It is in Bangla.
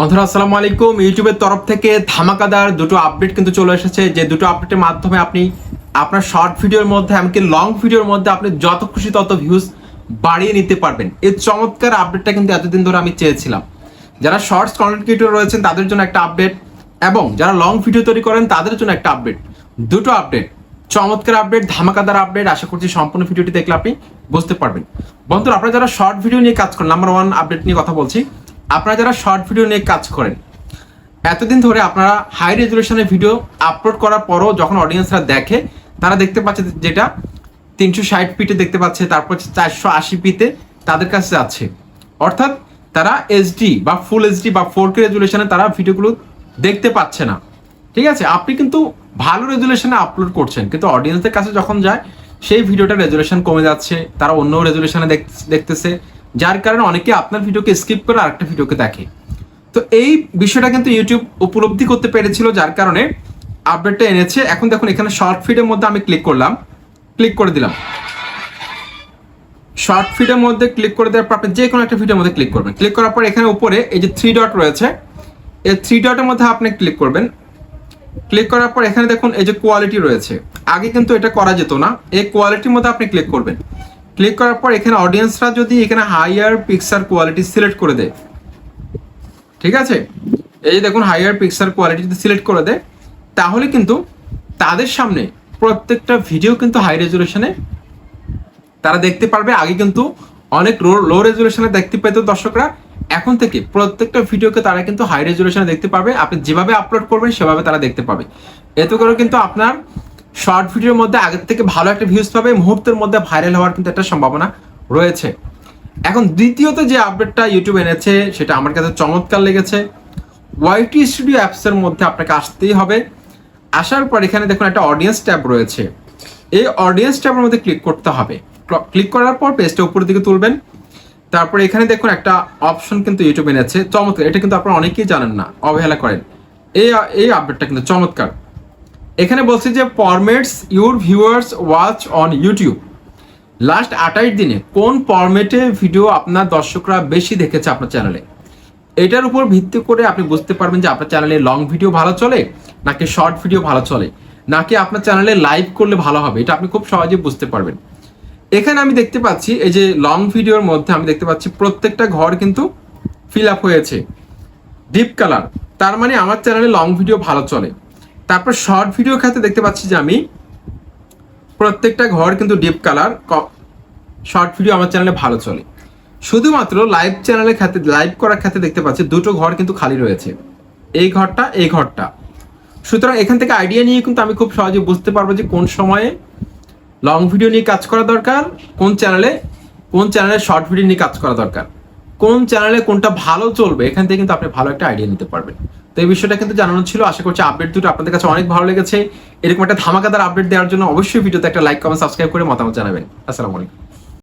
বন্ধুরা, আসসালামু আলাইকুম। ইউটিউবের তরফ থেকে ধামাকাদার দুটো আপডেট কিন্তু চলে এসেছে। যে দুটো আপডেটের মাধ্যমে আপনি আপনার শর্ট ভিডিওর মধ্যে, এমনকি লং ভিডিওর মধ্যে আপনি যত খুশি তত ভিউজ বাড়িয়ে নিতে পারবেন। এই চমৎকার আপডেটটা কিন্তু এতদিন ধরে আমি চেয়েছিলাম। যারা শর্টস কন্টেন্ট ক্রিয়েটর রয়েছেন, তাদের জন্য একটা আপডেট এবং যারা লং ভিডিও তৈরি করেন, তাদের জন্য একটা আপডেট দুটো আপডেট চমৎকার আপডেট ধামাকাদার আপডেট আশা করছি সম্পূর্ণ ভিডিওটি দেখলে আপনি বুঝতে পারবেন। বন্ধুরা, আপনারা যারা শর্ট ভিডিও নিয়ে কাজ করেন নাম্বার ওয়ান আপডেট নিয়ে কথা বলছি আপনারা যারা শর্ট ভিডিও নিয়ে কাজ করেন, এতদিন ধরে আপনারা হাই রেজুলেশনের ভিডিও আপলোড করার পরও যখন অডিয়েন্সরা দেখে, তারা দেখতে পাচ্ছে যেটা তিনশো ষাট পিতে দেখতে পাচ্ছে, তারপর চারশো আশি পিতে তাদের কাছে যাচ্ছে। অর্থাৎ তারা এইচডি বা ফুল এইচডি বা ফোর কে রেজুলেশনে তারা ভিডিওগুলো দেখতে পাচ্ছে না। ঠিক আছে? আপনি কিন্তু ভালো রেজুলেশনে আপলোড করছেন, কিন্তু অডিয়েন্সদের কাছে যখন যায়, সেই ভিডিওটা রেজুলেশন কমে যাচ্ছে, তারা অন্য রেজুলেশনে দেখতেছে যার কারণে অনেকে আপনার ভিডিওকে স্কিপ করে আরেকটা ভিডিওকে দেখে। তো এই বিষয়টা কিন্তু ইউটিউব উপলব্ধি করতে পেরেছিল, যার কারণে আপডেটটা এনেছে। এখন দেখুন, এখানে শর্ট ফিডের মধ্যে আমি ক্লিক করলাম। ক্লিক করে দিলাম। শর্ট ফিডের মধ্যে ক্লিক করে দেওয়ার পর আপনি যে কোনো একটা ভিডিওর মধ্যে ক্লিক করবেন। ক্লিক করার পর এখানে উপরে এই যে থ্রি ডট রয়েছে, এই থ্রি ডটের মধ্যে আপনি ক্লিক করবেন। ক্লিক করার পর এখানে দেখুন, এই যে কোয়ালিটি রয়েছে। আগে কিন্তু এটা করা যেত না। এই কোয়ালিটির মধ্যে আপনি ক্লিক করবেন। ক্লিক করার পর এখানে অডিয়েন্সরা যদি এখানে হাইয়ার পিকচার কোয়ালিটি সিলেক্ট করে দেয়। ঠিক আছে? এই যে দেখুন হাইয়ার পিকচার কোয়ালিটি যদি সিলেক্ট করে দেয়, তাহলে কিন্তু তাদের সামনে প্রত্যেকটা ভিডিও কিন্তু হাই রেজুলেশনে তারা দেখতে পারবে। আগে কিন্তু অনেক লো রেজুলেশনে দেখতে পেত দর্শকরা। এখন থেকে প্রত্যেকটা ভিডিওকে তারা কিন্তু হাই রেজুলেশনে দেখতে পাবে। আপনি যেভাবে আপলোড করবেন, সেভাবে তারা দেখতে পাবে। এতে করে কিন্তু আপনার শর্ট ভিডিওর মধ্যে আগের থেকে ভালো একটা ভিউজ পাবে মুহূর্তের মধ্যে ভাইরাল হওয়ার কিন্তু একটা সম্ভাবনা রয়েছে। এখন দ্বিতীয়ত যে আপডেটটা ইউটিউব এনেছে, সেটা আমার কাছে চমৎকার লেগেছে। ওয়াইটি স্টুডিও অ্যাপসের মধ্যে আপনাকে আসতেই হবে। আসার পর এখানে দেখুন একটা অডিয়েন্স ট্যাব রয়েছে। এই অডিয়েন্স ট্যাবের মধ্যে ক্লিক করতে হবে। ক্লিক করার পর পেজটা উপরের দিকে তুলবেন। তারপরে এখানে দেখুন একটা অপশন কিন্তু ইউটিউব এনেছে। চমৎকার, এটা কিন্তু আপনারা অনেকেই জানেন না, অবহেলা করেন। এই এই আপডেটটা কিন্তু চমৎকার। এখানে বলছে যে formats your viewers watch on YouTube last আঠাশ দিনে কোন ফরম্যাটে ভিডিও আপনার দর্শকরা বেশি দেখেছে আপনার চ্যানেলে এটার উপর ভিত্তি করে আপনি বুঝতে পারবেন যে আপনার চ্যানেলে লং ভিডিও ভালো চলে, নাকি শর্ট ভিডিও ভালো চলে, নাকি আপনার চ্যানেলে লাইভ করলে ভালো হবে, এটা আপনি খুব সহজে বুঝতে পারবেন। এখানে আমি দেখতে পাচ্ছি, এই যে লং ভিডিওর মধ্যে আমি দেখতে পাচ্ছি প্রত্যেকটা ঘর কিন্তু ফিল আপ হয়েছে। ডিপ কালার তার মানে আমার চ্যানেলে লং ভিডিও ভালো চলে। তারপর শর্ট ভিডিও ক্ষেত্রে দেখতে পাচ্ছি যে আমি প্রত্যেকটা ঘর কিন্তু ডিপ কালার শর্ট ভিডিও আমার চ্যানেলে ভালো চলে। শুধুমাত্র লাইভ চ্যানেলের ক্ষেত্রে লাইভ করার ক্ষেত্রে দেখতে পাচ্ছি দুটো ঘর কিন্তু খালি রয়েছে। এই ঘরটা এই ঘরটা। সুতরাং এখান থেকে আইডিয়া নিয়ে কিন্তু আমি খুব সহজে বুঝতে পারব যে কোন সময়ে লং ভিডিও নিয়ে কাজ করা দরকার, কোন চ্যানেলে কোন চ্যানেলে শর্ট ভিডিও নিয়ে কাজ করা দরকার। কোন চ্যানেলে কোনটা ভালো চলবে, এখান থেকে কিন্তু আপনি ভালো একটা আইডিয়া নিতে পারবেন। তো এই বিষয়টা কিন্তু জানানো ছিল। আশা করছি আপডেট দুটো আপনাদের কাছে অনেক ভালো লেগেছে। এরকম একটা ধামাকাদার আপডেট দেওয়ার জন্য অবশ্যই ভিডিওতে একটা লাইক কমেন্ট সাবস্ক্রাইব করে মতামত জানাবেন। আসসালামু আলাইকুম।